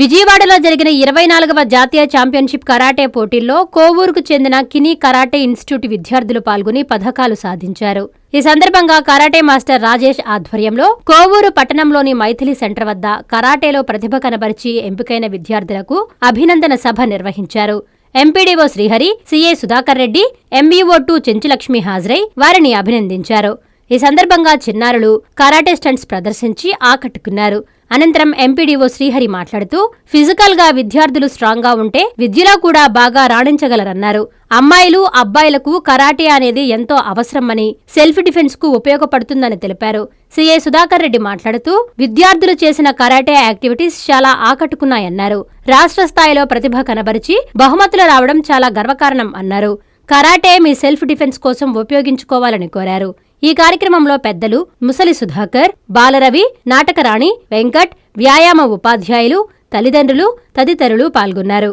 విజయవాడలో జరిగిన ఇరవై నాలుగవ జాతీయ ఛాంపియన్షిప్ కరాటే పోటీల్లో కోవూరుకు చెందిన కినీ కరాటే ఇన్స్టిట్యూట్ విద్యార్థులు పాల్గొని పథకాలు సాధించారు. ఈ సందర్భంగా కరాటే మాస్టర్ రాజేష్ ఆధ్వర్యంలో కోవూరు పట్టణంలోని మైథిలి సెంటర్ వద్ద కరాటేలో ప్రతిభ కనబరిచి ఎంపికైన విద్యార్థులకు అభినందన సభ నిర్వహించారు. MPDO Srihari CA Sudhakar Reddy MEO two Chenchulakshmi హాజరై వారిని అభినందించారు. ఈ సందర్భంగా చిన్నారులు కరాటే స్టంట్స్ ప్రదర్శించి ఆకట్టుకున్నారు. అనంతరం ఎంపీడీఓ శ్రీహరి మాట్లాడుతూ ఫిజికల్గా విద్యార్థులు స్ట్రాంగ్గా ఉంటే విద్యలో కూడా బాగా రాణించగలరన్నారు. అమ్మాయిలు అబ్బాయిలకు కరాటే అనేది ఎంతో అవసరమని సెల్ఫ్ డిఫెన్స్కు ఉపయోగపడుతుందని తెలిపారు. సిఏ సుధాకర్ రెడ్డి మాట్లాడుతూ విద్యార్థులు చేసిన కరాటే యాక్టివిటీస్ చాలా ఆకట్టుకున్నాయన్నారు. రాష్ట్ర స్థాయిలో ప్రతిభ కనబరిచి బహుమతులు రావడం చాలా గర్వకారణం అన్నారు. కరాటే మీ సెల్ఫ్ డిఫెన్స్ కోసం ఉపయోగించుకోవాలని కోరారు. ఈ కార్యక్రమంలో పెద్దలు ముసలి సుధాకర్ బాలరవి నాటకరాణి వెంకట్ వ్యాయామ ఉపాధ్యాయులు తల్లిదండ్రులు తదితరులు పాల్గొన్నారు.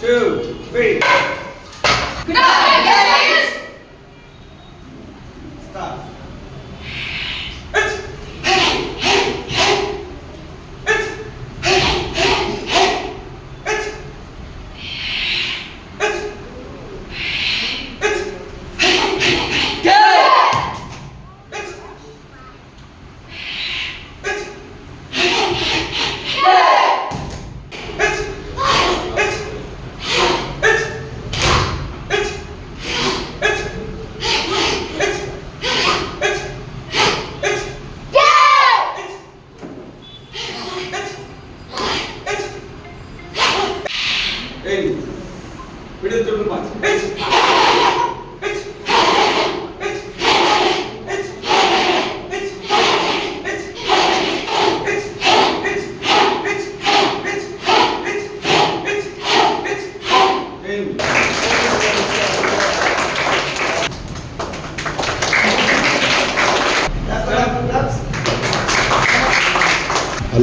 Two, Three. Good night.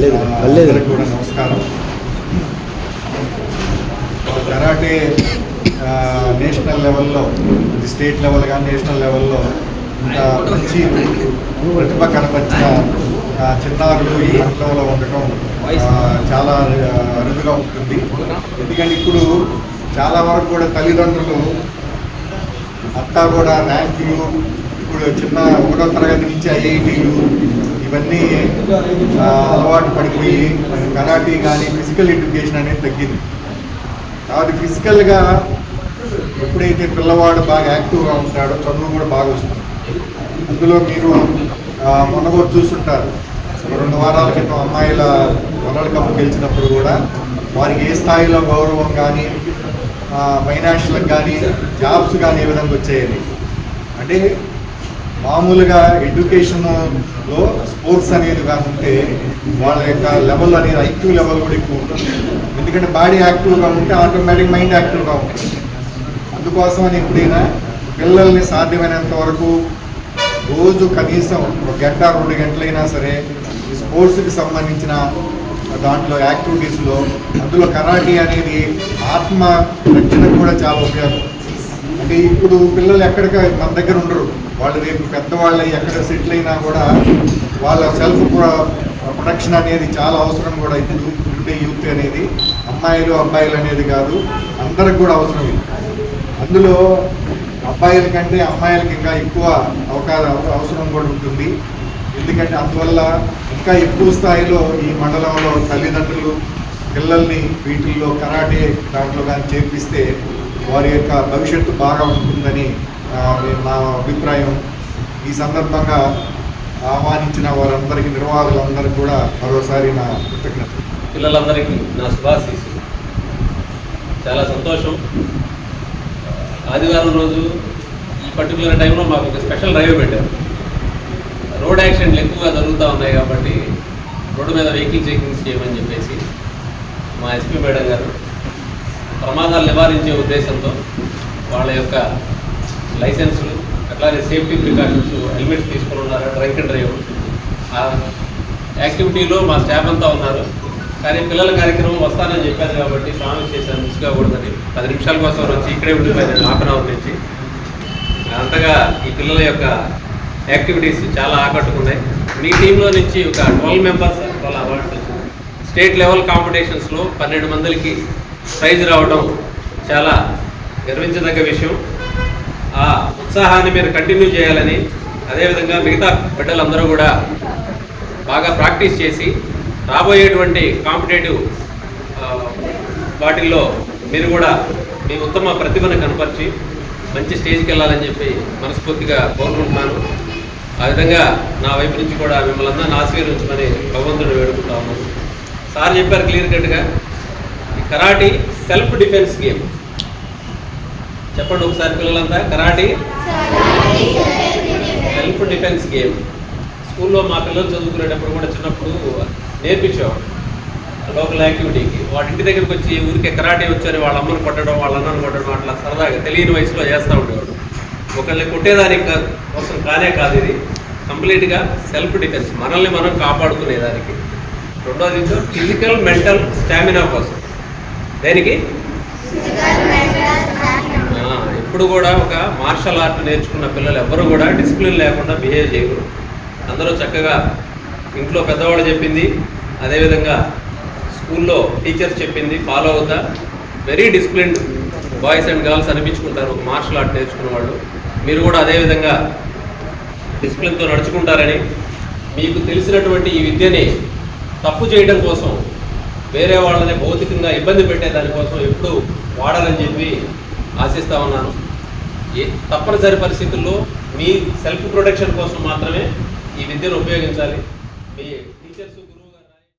అందరికీ కూడా నమస్కారం. కరాటే నేషనల్ లెవెల్లో స్టేట్ లెవెల్ కానీ నేషనల్ లెవెల్లో ఇంకా మంచి ప్రతిభ కనపరిచిన చిన్నారులు ఈ రంగంలో ఉండటం చాలా అరుదుగా ఉంటుంది. ఎందుకంటే ఇప్పుడు చాలా వరకు కూడా తల్లిదండ్రులు అంతా కూడా ర్యాంకులు ఇప్పుడు చిన్న ఒకటో తరగతి నుంచి ఐఐటీలు ఇవన్నీ అలవాటు పడిపోయి కరాటీ కానీ ఫిజికల్ ఎడ్యుకేషన్ అనేది తగ్గింది. కాబట్టి ఫిజికల్గా ఎప్పుడైతే పిల్లవాడు బాగా యాక్టివ్గా ఉంటాడో చదువు కూడా బాగా వస్తుంది. అందులో మీరు మొన్న కూడా చూస్తుంటారు రెండు వారాల క్రితం అమ్మాయిల వరల్డ్ కప్ గెలిచినప్పుడు కూడా వారికి ఏ స్థాయిలో గౌరవం కానీ ఫైనాన్షియల్ కానీ జాబ్స్ కానీ ఏ విధంగా వచ్చాయని. అంటే మామూలుగా ఎడ్యుకేషన్లో స్పోర్ట్స్ అనేది కాకుంటే వాళ్ళ యొక్క లెవెల్ అనేది ఐక్యూ లెవెల్ కూడా ఎక్కువ ఉంటుంది. ఎందుకంటే బాడీ యాక్టివ్గా ఉంటే ఆటోమేటిక్ మైండ్ యాక్టివ్గా ఉంటుంది. అందుకోసమని ఎప్పుడైనా పిల్లల్ని సాధ్యమైనంత వరకు రోజు కనీసం ఒక గంట రెండు గంటలైనా సరే ఈ స్పోర్ట్స్కి సంబంధించిన దాంట్లో యాక్టివిటీస్లో అందులో కరాటీ అనేది ఆత్మ రక్షణకు కూడా చాలా ఉపయోగం. అంటే ఇప్పుడు పిల్లలు ఎక్కడికి మన దగ్గర ఉండరు. వాళ్ళు రేపు పెద్దవాళ్ళు ఎక్కడ సెటిల్ అయినా కూడా వాళ్ళ సెల్ఫ్ ప్రొడక్షన్ అనేది చాలా అవసరం కూడా అయితే ఉండే యూత్ అనేది. అమ్మాయిలు అబ్బాయిలు అనేది కాదు అందరికి కూడా అవసరం ఇది. అందులో అబ్బాయిల కంటే అమ్మాయిలకి ఇంకా ఎక్కువ అవకాశం అవసరం కూడా ఉంటుంది. ఎందుకంటే అందువల్ల ఇంకా ఎక్కువ స్థాయిలో ఈ మండలంలో తల్లిదండ్రులు పిల్లల్ని వీటిల్లో కరాటే దాంట్లో కానీ చేర్పిస్తే వారి యొక్క భవిష్యత్తు బాగా ఉంటుందని నా అభిప్రాయం ఈ సందర్భంగా ఆహ్వానించిన వారందరికీ నిర్వాహకులందరికీ కూడా మరోసారి నా కృతజ్ఞత పిల్లలందరికీ నా శుభాశీస్సులు. చాలా సంతోషం. ఆదివారం రోజు ఈ పర్టికులర్ టైంలో మాకు ఒక స్పెషల్ డ్రైవ్ పెట్టారు. రోడ్ యాక్సిడెంట్లు ఎక్కువగా జరుగుతూ ఉన్నాయి కాబట్టి రోడ్డు మీద వెహికల్ చెకింగ్స్ చేయమని చెప్పేసి మా ఎస్పీ మేడం గారు ప్రమాదాలు నివారించే ఉద్దేశంతో వాళ్ళ యొక్క లైసెన్సులు అట్లానే సేఫ్టీ ప్రికాషన్స్ హెల్మెట్స్ తీసుకుని ఉన్నారు డ్రంక్ అండ్ డ్రైవ్? ఆ యాక్టివిటీలో మా స్టాఫ్ అంతా ఉన్నారు. కానీ పిల్లల కార్యక్రమం వస్తానని చెప్పారు కాబట్టి ప్రామిస్ చేశాను మిస్ కాకూడదని. పది నిమిషాల కోసం వచ్చి ఇక్కడే ఉండిపోయాను హాఫ్ అన్ అవర్ నుంచి. అంతగా ఈ పిల్లల యొక్క యాక్టివిటీస్ చాలా ఆకట్టుకున్నాయి. మీ టీంలో నుంచి ఒక ట్వెల్వ్ మెంబర్స్ వాళ్ళ అవార్డ్స్ స్టేట్ లెవెల్ కాంపిటీషన్స్లో పన్నెండు మందికి ప్రైజ్ రావడం చాలా గర్వించదగ్గ విషయం. ఉత్సాహాన్ని మీరు కంటిన్యూ చేయాలని అదేవిధంగా మిగతా బిడ్డలందరూ కూడా బాగా ప్రాక్టీస్ చేసి రాబోయేటువంటి కాంపిటేటివ్ వాటిల్లో మీరు కూడా మీ ఉత్తమ ప్రతిభను కనపరిచి మంచి స్టేజ్కి వెళ్ళాలని చెప్పి మనస్ఫూర్తిగా కోరుకుంటున్నాను. ఆ విధంగా నా వైపు నుంచి కూడా మిమ్మల్ని అందరిని ఆశీర్వించమని భగవంతుడు వేడుకుంటా ఉన్నాను. సార్ చెప్పారు క్లియర్ కట్గా ఈ కరాటీ సెల్ఫ్ డిఫెన్స్ గేమ్ చెప్పండి ఒకసారి పిల్లలంతా. కరాటీ? Self defence game. స్కూల్లో మా పిల్లలు చదువుకునేటప్పుడు కూడా చిన్నప్పుడు నేర్పించేవాడు లోకల్ యాక్టివిటీకి. వాటి ఇంటి దగ్గరికి వచ్చి ఊరికే కరాటే వచ్చారు వాళ్ళ అమ్మని కొట్టడం వాళ్ళ అన్నను కొట్టడం అట్లా సరదాగా తెలియని వయసులో చేస్తూ ఉండేవాడు ఒకరిని కొట్టేదానికి కోసం కానే కాదు ఇది. కంప్లీట్గా సెల్ఫ్ డిఫెన్స్. మనల్ని మనం కాపాడుకునేదానికి. రెండోది ఫిజికల్ మెంటల్ స్టామినా కోసం. దేనికి? ఎప్పుడు కూడా ఒక మార్షల్ ఆర్ట్ నేర్చుకున్న పిల్లలు ఎవ్వరూ కూడా డిసిప్లిన్ లేకుండా బిహేవ్ చేయరు అందరూ చక్కగా ఇంట్లో పెద్దవాళ్ళు చెప్పింది అదేవిధంగా స్కూల్లో టీచర్స్ చెప్పింది ఫాలో అవుతా. Very disciplined boys and girls అనిపించుకుంటారు ఒక మార్షల్ ఆర్ట్ నేర్చుకున్న వాళ్ళు. మీరు కూడా అదేవిధంగా డిసిప్లిన్తో నడుచుకుంటారని మీకు తెలిసినటువంటి ఈ విద్యని తప్పు చేయడం కోసం వేరే వాళ్ళని భౌతికంగా ఇబ్బంది పెట్టే దానికోసం ఎప్పుడు వాడాలని చెప్పి ఆశిస్తా ఉన్నాను. ఏ తప్పనిసరి పరిస్థితుల్లో మీ సెల్ఫ్ ప్రొటెక్షన్ కోసం మాత్రమే ఈ విద్యను ఉపయోగించాలి మీ టీచర్స్ గురువు గారు